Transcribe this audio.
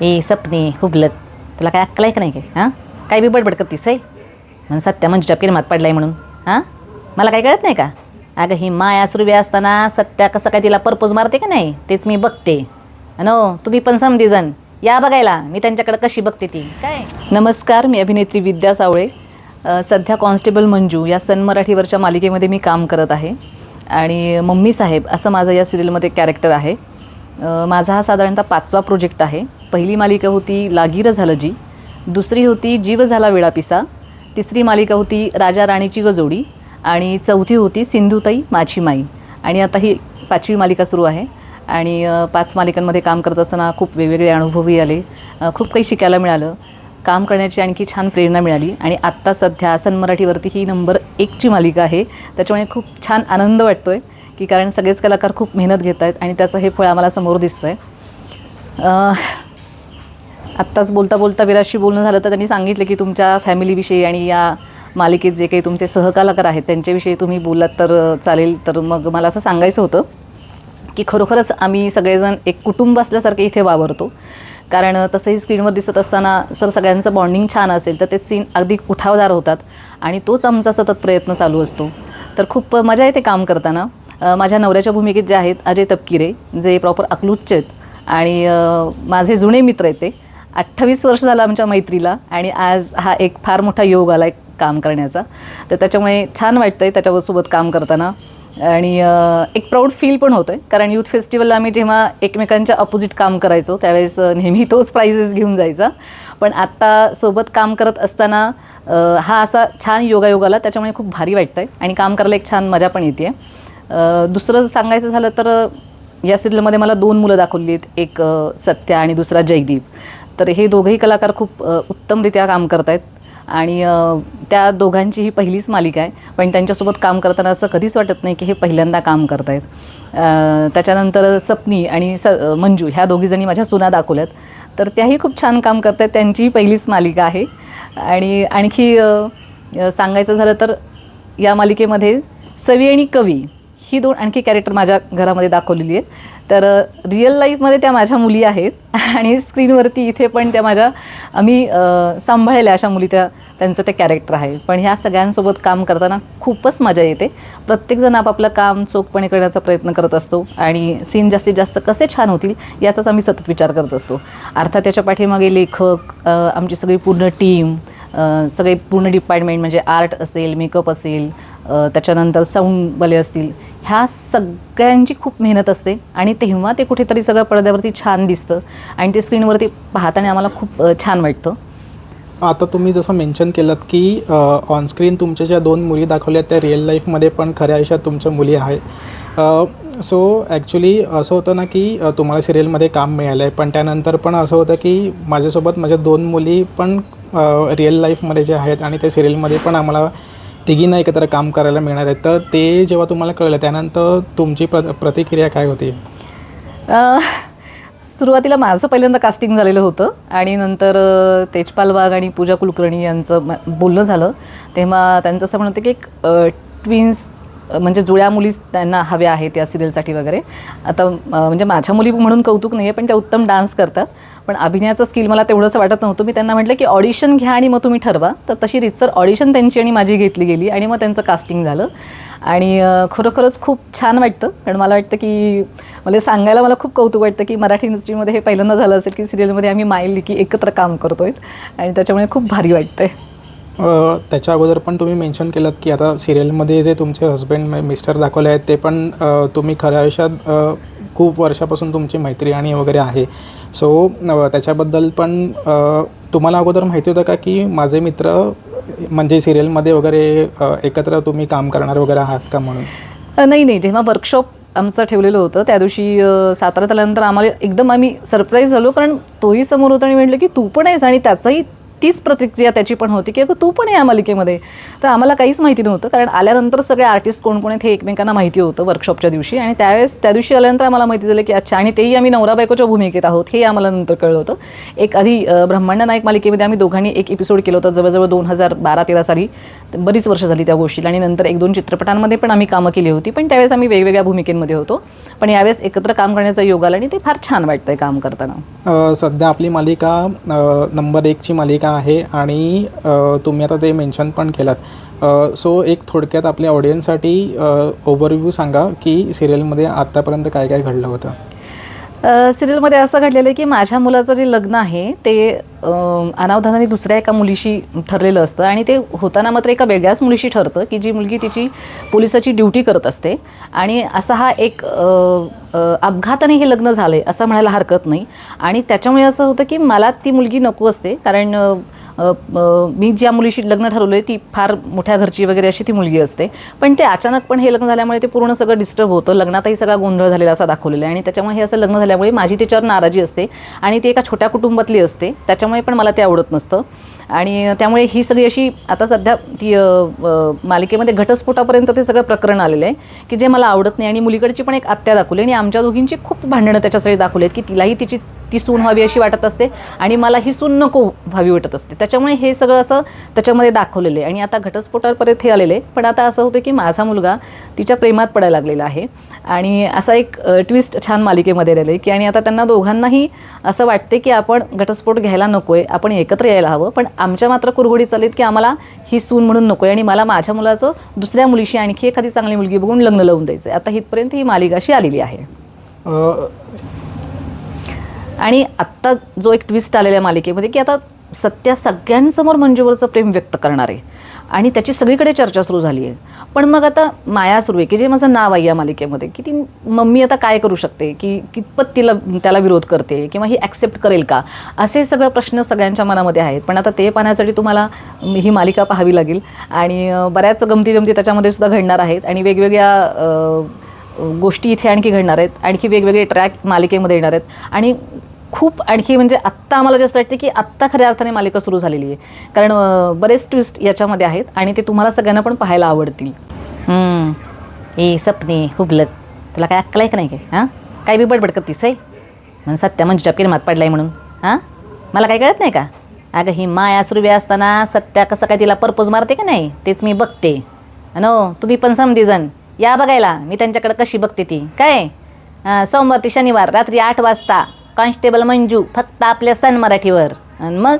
ए सपने हुबलत. तुला काय अक्कल आहे का नाही काय हां? काय बी बडबड करतीस आहे म्हणून सत्या मंजूच्या प्रेमात पडलाय म्हणून. हां? मला काय कळत नाही का? अगं ही माया सुरवी असताना सत्या कसं काय तिला परपोज मारते का नाही? तेच मी बघते. अनो तुम्ही पण समधीजण या बघायला. मी त्यांच्याकडे कशी बघते ती? काय? नमस्कार मी अभिनेत्री विद्या सावळे. सध्या कॉन्स्टेबल मंजू या सन मराठीवरच्या मालिकेमध्ये मी काम करत आहे. आणि मम्मी साहेब असं माझं या सिरियलमध्ये कॅरेक्टर आहे. माझा हा साधारणतः पाचवा प्रोजेक्ट आहे. पहिली मालिका होती लागीर झालं जी. दुसरी होती जीव झाला वेळापिसा. तिसरी मालिका होती राजा राणीची गजोडी. आणि चौथी होती सिंधुताई माझी माई. आणि आता ही पाचवी मालिका सुरू आहे. आणि पाच मालिकांमध्ये काम करत असताना खूप वेगवेगळे अनुभवही आले. खूप काही शिकायला मिळालं. काम करण्याची आणखी छान प्रेरणा मिळाली. आणि आत्ता सध्या सन मराठीवरती ही नंबर एकची मालिका आहे. त्याच्यामुळे खूप छान आनंद वाटतो आहे की कारण सगळेच कलाकार खूप मेहनत घेत आहेत आणि त्याचं हे फळ आम्हाला समोर दिसतं आहे आत्ताच बोलता बोलता विराजशी बोलणं झालं तर त्यांनी सांगितलं की तुमच्या फॅमिलीविषयी आणि या मालिकेत जे काही तुमचे सहकलाकार आहेत त्यांच्याविषयी तुम्ही बोललात तर चालेल. तर मग मला असं सांगायचं होतं की खरोखरच आम्ही सगळेजण एक कुटुंब असल्यासारखे इथे वावरतो. कारण तसंही स्क्रीनवर दिसत असताना सर सगळ्यांचं बॉन्डिंग छान असेल तर ते सीन अगदी उठावदार होतात आणि तोच आमचा सतत प्रयत्न चालू असतो. तर खूप मजा येते काम करताना. माझ्या नवऱ्याच्या भूमिकेत जे आहेत अजय तपकिरे जे प्रॉपर अकलूजचे आहेत आणि माझे जुने मित्र आहेत ते. अठ्ठावीस वर्ष झालं आमच्या मैत्रीला आणि आज हा एक फार मोठा योग आला आहे काम करण्याचा. तर त्याच्यामुळे छान वाटतं आहे त्याच्यासोबत काम करताना. आणि एक प्राऊड फील पण होतं आहे कारण यूथ फेस्टिवलला आम्ही जेव्हा एकमेकांच्या अपोजिट काम करायचो त्यावेळेस नेहमी तोच प्राइजेस घेऊन जायचा. पण आत्ता सोबत काम करत असताना हा असा छान योगायोग आला त्याच्यामुळे खूप भारी वाटतं आहे आणि काम करायला एक छान मजा पण येते आहे दुसरं सांगायचं झालं तर या सिरियलमध्ये मला दोन मुलं दाखवली आहेत एक सत्या आणि दुसरा जयदीप. तर हे दोघंही कलाकार खूप उत्तमरित्या काम करत आहेत आणि त्या दोघांची ही पहिलीच मालिका आहे. पण त्यांच्यासोबत काम करताना असं कधीच वाटत नाही की हे पहिल्यांदा काम करत आहेत त्याच्यानंतर सपनी आणि स मंजू ह्या दोघीजणी माझ्या सुना दाखवल्यात. तर त्याही खूप छान काम करत आहेत त्यांचीही पहिलीच मालिका आहे. आणि आणखी सांगायचं झालं तर या मालिकेमध्ये सवी आणि कवी ही दोन आणखी कॅरेक्टर माझ्या घरामध्ये दाखवलेली आहेत. तर रिअल लाईफमध्ये त्या माझ्या मुली आहेत आणि स्क्रीनवरती इथे पण त्या माझ्या आम्ही सांभाळल्या सांभाळलेल्या अशा मुली त्या त्यांचं ते कॅरेक्टर आहे. पण ह्या सगळ्यांसोबत काम करताना खूपच मजा येते. प्रत्येकजण आपापलं काम चोखपणे करण्याचा प्रयत्न करत असतो आणि सीन जास्तीत जास्त कसे छान होतील याचाच आम्ही सतत विचार करत असतो. अर्थात त्याच्या पाठीमागे लेखक आमची सगळी पूर्ण टीम सगळे पूर्ण डिपार्टमेंट म्हणजे आर्ट असेल मेकअप असेल त्याच्यानंतर साऊंडवाले असतील ह्या सगळ्यांची खूप मेहनत असते आणि तेव्हा ते कुठेतरी सगळं पडद्यावरती छान दिसतं आणि ते स्क्रीनवरती पाहताना आम्हाला खूप छान वाटतं. आता तुम्ही जसं मेन्शन केलं की ऑनस्क्रीन तुमच्या ज्या दोन मुली दाखवल्या त्या रिअल लाईफमध्ये पण खऱ्या आयुष्यात तुमच्या मुली आहेत. सो ॲक्च्युली असं होतं ना की तुम्हाला सिरियलमध्ये काम मिळालं आहे पण त्यानंतर पण असं होतं की माझ्यासोबत माझ्या दोन मुली पण रिअल लाईफमध्ये जे आहेत आणि त्या सिरियलमध्ये पण आम्हाला तिघींना एकत्र काम करायला मिळणार आहे तर ते जेव्हा तुम्हाला कळलं त्यानंतर तुमची प्र प्रतिक्रिया काय होती? सुरुवातीला माझं पहिल्यांदा कास्टिंग झालेलं होतं आणि नंतर तेजपाल वाघ आणि पूजा कुलकर्णी यांचं म- बोलणं झालं. तेव्हा त्यांचं असं म्हणतं की एक ट्विन्स म्हणजे जुळ्या मुली त्यांना हव्या आहेत या सिरियलसाठी वगैरे. आता म्हणजे माझ्या मुली म्हणून कौतुक नाही आहे पण त्या उत्तम डान्स करतात. पण अभिनयाचं स्किल मला तेवढंच वाटत नव्हतं. मी त्यांना म्हटलं की ऑडिशन घ्या आणि मग तुम्ही ठरवा. तर तशी रितसर ऑडिशन त्यांची आणि माझी घेतली गेली आणि मग त्यांचं कास्टिंग झालं. आणि खरोखरच खूप छान वाटतं. कारण मला वाटतं की मला सांगायला मला खूप कौतुक वाटतं की मराठी इंडस्ट्रीमध्ये हे पहिल्यांदा झालं असेल की सिरियलमध्ये आम्ही माईल की एकत्र काम करतोय. आणि त्याच्यामुळे खूप भारी वाटतंय. त्याच्या अगोदर पण तुम्ही मेन्शन केलं की आता सिरियलमध्ये जे तुमचे हस्बंड मिस्टर दाखवले आहेत ते पण तुम्ही खऱ्या आयुष्यात खूप वर्षापासून तुमची मैत्री आणि वगैरे आहे. सो त्याच्याबद्दल पण तुम्हाला अगोदर माहिती होतं का की माझे मित्र म्हणजे सिरियलमध्ये वगैरे एकत्र तुम्ही काम करणार वगैरे आहात का म्हणून? नाही नाही. जेव्हा वर्कशॉप आमचं ठेवलेलं होतं त्या दिवशी सातारा साताऱ्यात आल्यानंतर आम्हाला एकदम आम्ही सरप्राईज झालो कारण तोही समोर होता आणि म्हटलं की तू पण आहेस आणि त्याचाही तीच प्रतिक्रिया त्याची पण होती की अगं तू पण या मालिकेमध्ये. तर आम्हाला काहीच माहिती नव्हतं कारण आल्यानंतर सगळे आर्टिस्ट कोण कोण आहेत हे एकमेकांना माहिती होतं वर्कशॉपच्या दिवशी. आणि त्यावेळेस त्या दिवशी आल्यानंतर आम्हाला माहिती झालं की अच्छा आणि तेही आम्ही नवरा बायकोच्या भूमिकेत आहोत हे आम्हाला नंतर कळलं होतं. एक आधी ब्रह्मांड नायक मालिकेमध्ये आम्ही दोघांनी एक एपिसोड केलं होतं जवळजवळ दोन हजार बारा तेरा साली. तर बरीच वर्ष झाली त्या गोष्टीला आणि नंतर एक दोन चित्रपटांमध्ये पण आम्ही कामं केली होती पण त्यावेळेस आम्ही वेगवेगळ्या भूमिकेमध्ये होतो. पण यावेळेस एकत्र काम करण्याचा योग आला आणि ते फार छान वाटतंय काम करताना. सध्या आपली मालिका नंबर एकची मालिका आहे आणि तुम्ही आता ते मेन्शन पण केलात. सो एक थोडक्यात आपल्या ऑडियन्ससाठी ओव्हरव्ह्यू सांगा की सिरियलमध्ये आत्तापर्यंत काय काय घडलं होतं? सिरियलमध्ये असं घडलेलं आहे की माझ्या मुलाचं जे लग्न आहे ते अनावधानाने दुसऱ्या एका मुलीशी ठरलेलं असतं आणि ते होताना मात्र एका वेगळ्याच मुलीशी ठरतं की जी मुलगी तिची पोलिसाची ड्युटी करत असते. आणि असा हा एक अपघाताने हे लग्न झालं आहे असं म्हणायला हरकत नाही. आणि त्याच्यामुळे असं होतं की मला ती मुलगी नको असते कारण मी ज्या मुलीशी लग्न ठरवलं आहे ती फार मोठ्या घरची वगैरे अशी ती मुलगी असते. पण ते अचानक पण हे लग्न झाल्यामुळे ते पूर्ण सगळं डिस्टर्ब होतं. लग्नातही सगळा गोंधळ झालेला असा दाखवलेला आहे. आणि त्याच्यामुळे हे असं लग्न झाल्यामुळे माझी त्याच्यावर नाराजी असते. आणि ती एका छोट्या कुटुंबातली असते. त्याच्यामुळे पण मला ते आवडत नसतं. आणि त्यामुळे ही सगळी अशी आता सध्या ती मालिकेमध्ये घटस्फोटापर्यंत ते सगळं प्रकरण आलेलं आहे की जे मला आवडत नाही. आणि मुलीकडची पण एक आत्या दाखवली आणि आमच्या दोघींची खूप भांडणं त्याच्यासाठी दाखवली आहेत की तिलाही तिची ती सून व्हावी अशी वाटत असते आणि मला ही सून नको व्हावी वाटत असते. त्याच्यामुळे हे सगळं असं त्याच्यामध्ये दाखवलेलं आहे. आणि आता घटस्फोटापर्यंत हे आलेले पण आता असं होतं की माझा मुलगा तिच्या प्रेमात पडायला लागलेला आहे. आणि असा एक ट्विस्ट छान मालिकेमध्ये राहिलं आहे की आणि आता त्यांना दोघांनाही असं वाटते की आपण घटस्फोट घ्यायला नको आहे आपण एकत्र यायला हवं. पण आमच्या मात्र कुरघोडी चालेत की आम्हाला ही सून म्हणून नको आहे आणि मला माझ्या मुलाचं दुसऱ्या मुलीशी आणखी एखादी चांगली मुलगी बघून लग्न लावून द्यायचं आहे आता इथपर्यंत ही मालिका अशी आलेली आहे. आणि आत्ता जो एक ट्विस्ट आलेल्या मालिकेमध्ये की आता सत्या सगळ्यांसमोर मंजूवरचं प्रेम व्यक्त करणार. आहे आणि त्याची सगळीकडे चर्चा सुरू झाली आहे. पण मग आता माया सुरू आहे की जे माझं नाव आहे या मालिकेमध्ये की ती मम्मी आता काय करू शकते? की कितपत तिला त्याला विरोध करते? किंवा ही ॲक्सेप्ट करेल का? असे सगळे प्रश्न सगळ्यांच्या मनामध्ये आहेत. पण आता ते पाहण्यासाठी तुम्हाला ही मालिका पाहावी लागेल. आणि बऱ्याच गमती जमती त्याच्यामध्ये सुद्धा घडणार आहेत. आणि वेगवेगळ्या गोष्टी इथे आणखी घडणार आहेत. आणखी वेगवेगळे ट्रॅक मालिकेमध्ये येणार आहेत. आणि खूप आणखी म्हणजे आत्ता आम्हाला जास्त वाटते की आत्ता खऱ्या अर्थाने मालिका सुरू झालेली आहे. कारण बरेच ट्विस्ट याच्यामध्ये आहेत आणि ते तुम्हाला सगळ्यांना पण पाहायला आवडतील. ए सपने हुबलक. तुला काय अक्कल आहे का नाही काय? हां? काय बी बडबड करतीस आहे म्हणून सत्या म्हणजे चपकीर मात पडलाय म्हणून. हां? मला काय कळत नाही का? अगं ही माया सुरवी असताना सत्या कसं काय तिला पर्पोज मारते का नाही? तेच मी बघते. नो हो, तुम्ही पण समधीजण या बघायला. मी त्यांच्याकडे कशी बघते ती. काय? सोमवार ते शनिवार रात्री आठ वाजता. कॉन्स्टेबल मंजू फक्त आपल्या सन मराठीवर. आणि मग